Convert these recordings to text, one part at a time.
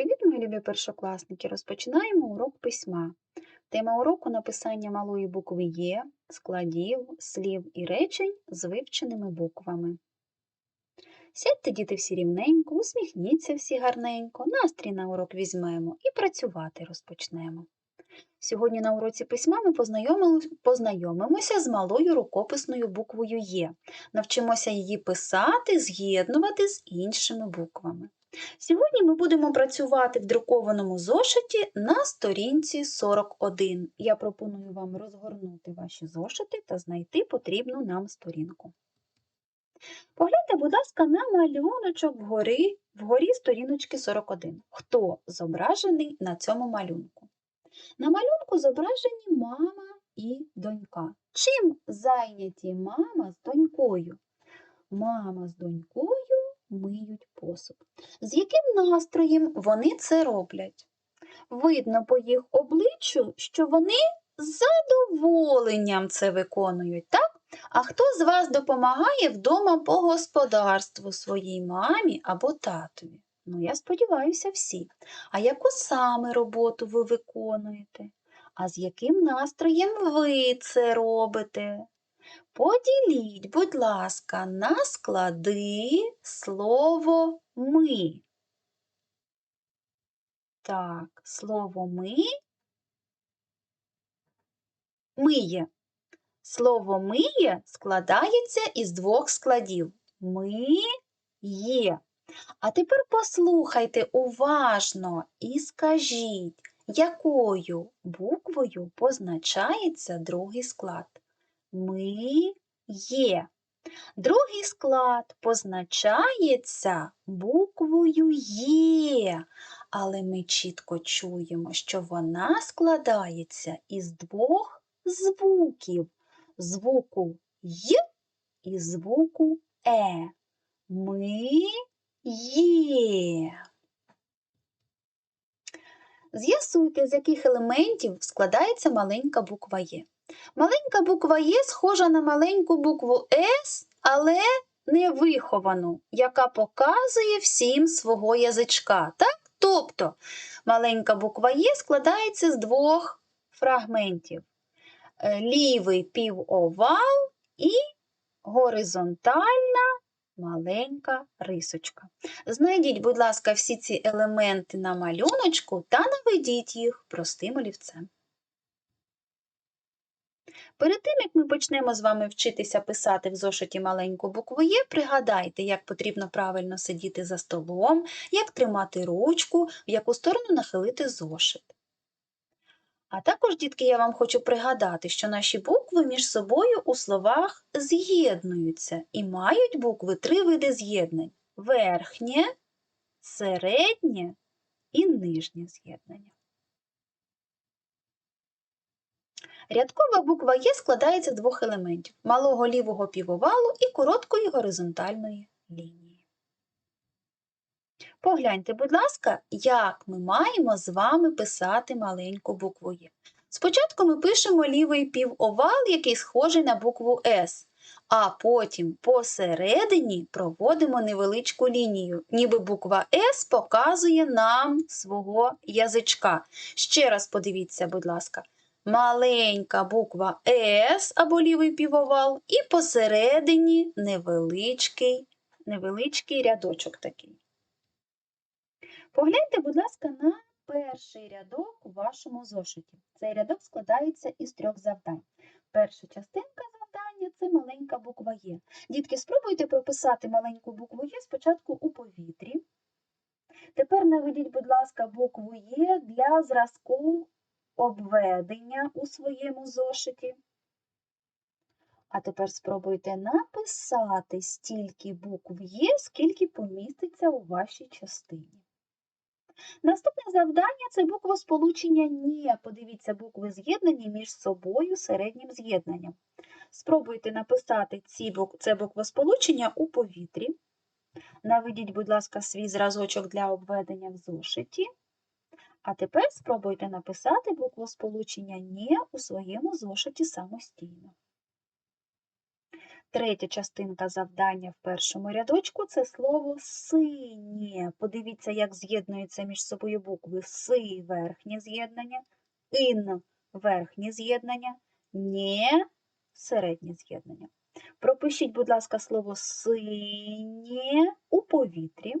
Привіт, мої любі першокласники! Розпочинаємо урок письма. Тема уроку написання малої букви Є, складів, слів і речень з вивченими буквами. Сядьте, діти, всі рівненько, усміхніться всі гарненько, настрій на урок візьмемо і працювати розпочнемо. Сьогодні на уроці письма ми познайомимося з малою рукописною буквою Є. Навчимося її писати, з'єднувати з іншими буквами. Сьогодні ми будемо працювати в друкованому зошиті на сторінці 41. Я пропоную вам розгорнути ваші зошити та знайти потрібну нам сторінку. Погляньте, будь ласка, на малюночок вгорі, вгорі сторіночки 41. Хто зображений на цьому малюнку? На малюнку зображені мама і донька. Чим зайняті мама з донькою? Мама з донькою миють посуд. З яким настроєм вони це роблять? Видно по їх обличчю, що вони з задоволенням це виконують, так? А хто з вас допомагає вдома по господарству своїй мамі або татові? Ну, я сподіваюся, всі. А яку саме роботу ви виконуєте? А з яким настроєм ви це робите? Поділіть, будь ласка, на склади слово ми. Так, слово ми миє. Слово миє складається із двох складів. Ми є. А тепер послухайте уважно і скажіть, якою буквою позначається другий склад. Ми є. Другий склад позначається буквою Є, але ми чітко чуємо, що вона складається із двох звуків звуку Й і звуку Е. Ми є. З'ясуйте, з яких елементів складається маленька буква Є. Маленька буква Є схожа на маленьку букву С, але не виховану, яка показує всім свого язичка. Так? Тобто маленька буква Є складається з двох фрагментів: Е, лівий півовал і горизонтальна маленька рисочка. Знайдіть, будь ласка, всі ці елементи на малюночку та наведіть їх простим олівцем. Перед тим, як ми почнемо з вами вчитися писати в зошиті маленьку букву Є, пригадайте, як потрібно правильно сидіти за столом, як тримати ручку, в яку сторону нахилити зошит. А також, дітки, я вам хочу пригадати, що наші букви між собою у словах з'єднуються і мають букви три види з'єднань: верхнє, середнє і нижнє з'єднання. Рядкова буква Є складається з двох елементів малого лівого півовалу і короткої горизонтальної лінії. Погляньте, будь ласка, як ми маємо з вами писати маленьку букву Є. Спочатку ми пишемо лівий півовал, який схожий на букву С, а потім посередині проводимо невеличку лінію, ніби буква С показує нам свого язичка. Ще раз подивіться, будь ласка маленька буква С або лівий півовал, і посередині невеличкий, невеличкий рядочок такий. Погляньте, будь ласка, на перший рядок у вашому зошиті. Цей рядок складається із трьох завдань. Перша частинка завдання це маленька буква Є. Дітки, спробуйте прописати маленьку букву Є спочатку у повітрі. Тепер наведіть, будь ласка, букву Є для зразку обведення у своєму зошиті. А тепер спробуйте написати стільки букв є, скільки поміститься у вашій частині. Наступне завдання це буквосполучення «ні». Подивіться букви з'єднані між собою середнім з'єднанням. Спробуйте написати ці бук... це буквосполучення у повітрі. Наведіть, будь ласка, свій зразочок для обведення в зошиті. А тепер спробуйте написати буквосполучення «ні» у своєму зошиті самостійно. Третя частинка завдання в першому рядочку це слово синє. Подивіться, як з'єднуються між собою букви си верхнє з'єднання, ін верхнє з'єднання, нє середнє з'єднання. Пропишіть, будь ласка, слово синє у повітрі.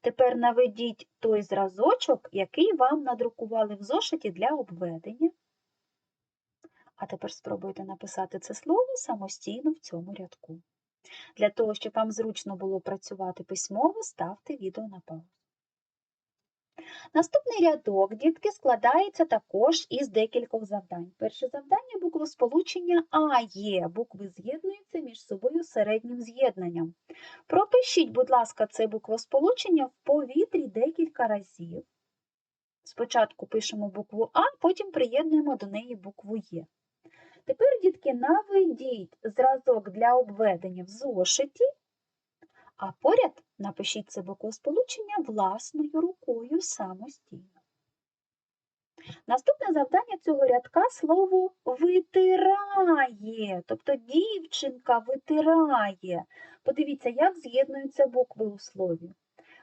Тепер наведіть той зразочок, який вам надрукували в зошиті для обведення. А тепер спробуйте написати це слово самостійно в цьому рядку. Для того, щоб вам зручно було працювати письмово, ставте відео на паузу. Наступний рядок, дітки, складається також із декількох завдань. Перше завдання буквосполучення А є. Букви з'єднуються між собою середнім з'єднанням. Пропишіть, будь ласка, це буквосполучення в повітрі декілька разів. Спочатку пишемо букву А, потім приєднуємо до неї букву Є. Тепер, дітки, наведіть зразок для обведення в зошиті, а поряд напишіть це буквосполучення власною рукою самостійно. Наступне завдання цього рядка слово витирає, тобто дівчинка витирає. Подивіться, як з'єднуються букви у слові.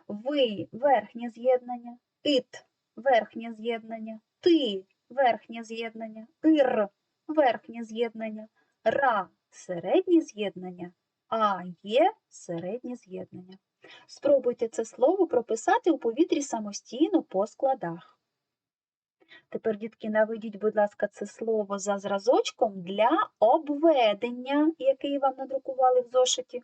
Ви верхнє з'єднання, ит верхнє з'єднання, ти верхнє з'єднання, ир верхнє з'єднання, ра середнє з'єднання, а є середнє з'єднання. Спробуйте це слово прописати у повітрі самостійно по складах. Тепер, дітки, наведіть, будь ласка, це слово за зразочком для обведення, який вам надрукували в зошиті.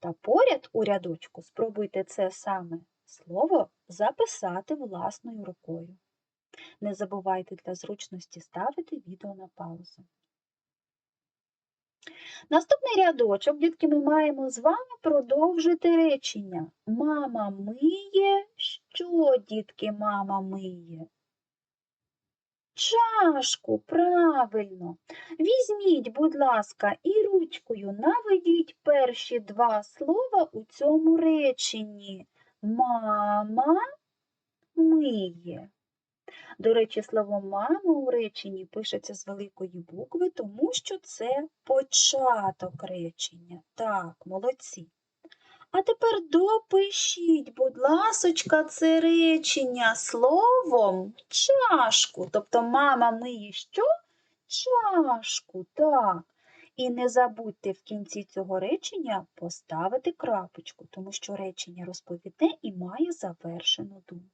Та поряд у рядочку спробуйте це саме слово записати власною рукою. Не забувайте для зручності ставити відео на паузу. Наступний рядочок, дітки, ми маємо з вами продовжити речення. Мама миє, що, дітки, мама миє? Чашку, правильно. Візьміть, будь ласка, і ручкою наведіть перші два слова у цьому реченні. Мама миє. До речі, слово мама у реченні пишеться з великої букви, тому що це початок речення. Так, молодці. А тепер допишіть, будь ласочка, це речення словом чашку. Тобто мама миє що? Чашку, так. І не забудьте в кінці цього речення поставити крапочку, тому що речення розповідне і має завершену думку.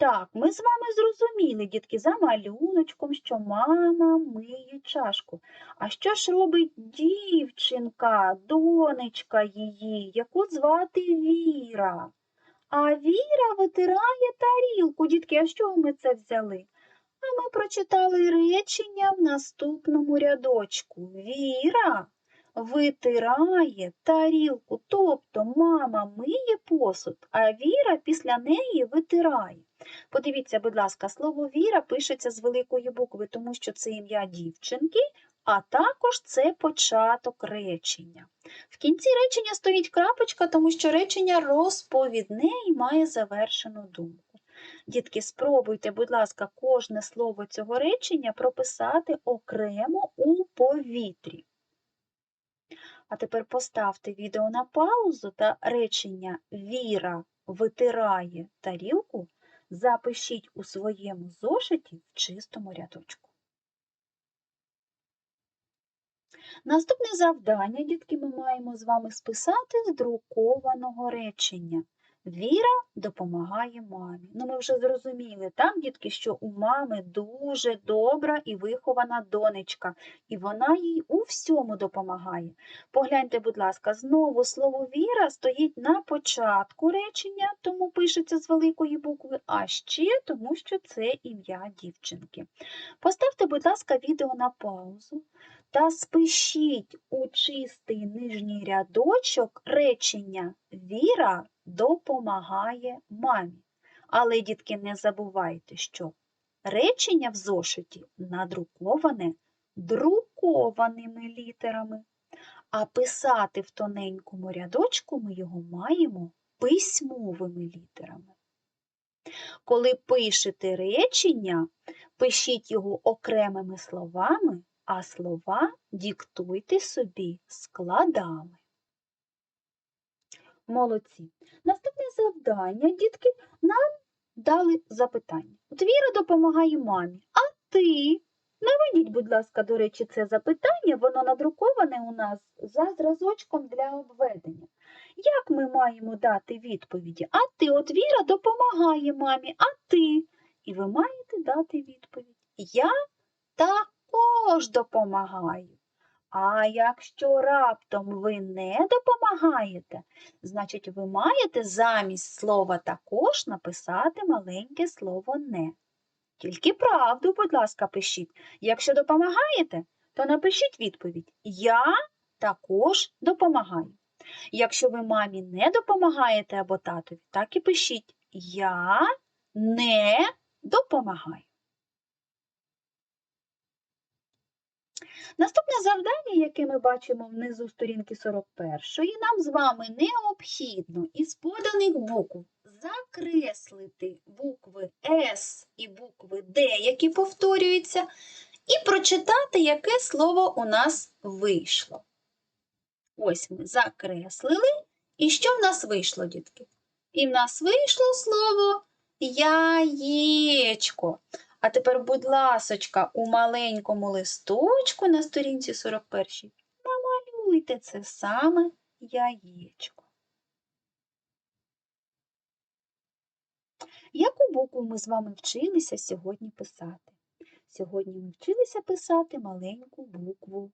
Так, ми з вами зрозуміли, дітки, за малюночком, що мама миє чашку. А що ж робить дівчинка, донечка її, яку звати Віра? А Віра витирає тарілку, дітки, а з чого ми це взяли? А ми прочитали речення в наступному рядочку. Віра витирає тарілку, тобто мама миє посуд, а Віра після неї витирає. Подивіться, будь ласка, слово Віра пишеться з великої букви, тому що це ім'я дівчинки, а також це початок речення. В кінці речення стоїть крапочка, тому що речення розповідне і має завершену думку. Дітки, спробуйте, будь ласка, кожне слово цього речення прописати окремо у повітрі. А тепер поставте відео на паузу та речення Віра витирає тарілку запишіть у своєму зошиті в чистому рядочку. Наступне завдання, дітки, ми маємо з вами списати з друкованого речення. Віра допомагає мамі. Ну, ми вже зрозуміли, так, дітки, що у мами дуже добра і вихована донечка, і вона їй у всьому допомагає. Погляньте, будь ласка, знову слово віра стоїть на початку речення, тому пишеться з великої букви, а ще тому, що це ім'я дівчинки. Поставте, будь ласка, відео на паузу та спишіть у чистий нижній рядочок речення Віра допомагає мамі. Але, дітки, не забувайте, що речення в зошиті надруковане друкованими літерами, а писати в тоненькому рядочку ми його маємо письмовими літерами. Коли пишете речення, пишіть його окремими словами, а слова диктуйте собі складами. Молодці. Наступне завдання, дітки, нам дали запитання. От Віра допомагає мамі, а ти? Наведіть, будь ласка, до речі, це запитання, воно надруковане у нас за зразочком для обведення. Як ми маємо дати відповіді? А ти, от Віра допомагає мамі, а ти? І ви маєте дати відповідь. Я також допомагаю. А якщо раптом ви не допомагаєте, значить ви маєте замість слова також написати маленьке слово не. Тільки правду, будь ласка, пишіть. Якщо допомагаєте, то напишіть відповідь Я також допомагаю. Якщо ви мамі не допомагаєте або татові, так і пишіть Я не допомагаю. Наступне завдання, яке ми бачимо внизу сторінки 41, нам з вами необхідно із поданих букв закреслити букви С і букви Д, які повторюються, і прочитати, яке слово у нас вийшло. Ось ми закреслили. І що в нас вийшло, дітки? І в нас вийшло слово яєчко. А тепер, будь ласочка, у маленькому листочку на сторінці 41 намалюйте це саме яєчко. Яку букву ми з вами вчилися сьогодні писати? Сьогодні ми вчилися писати маленьку букву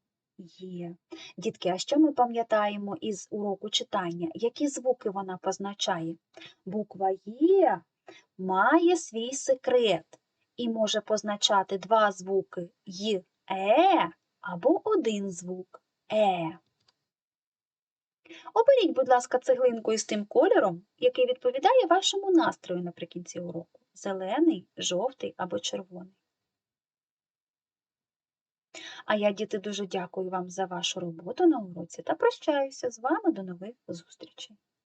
Є. Дітки, а що ми пам'ятаємо із уроку читання? Які звуки вона позначає? Буква Є має свій секрет і може позначати два звуки й, е або один звук е. Оберіть, будь ласка, цеглинку із тим кольором, який відповідає вашому настрою наприкінці уроку зелений, жовтий або червоний. А я, діти, дуже дякую вам за вашу роботу на уроці та прощаюся з вами до нових зустрічей.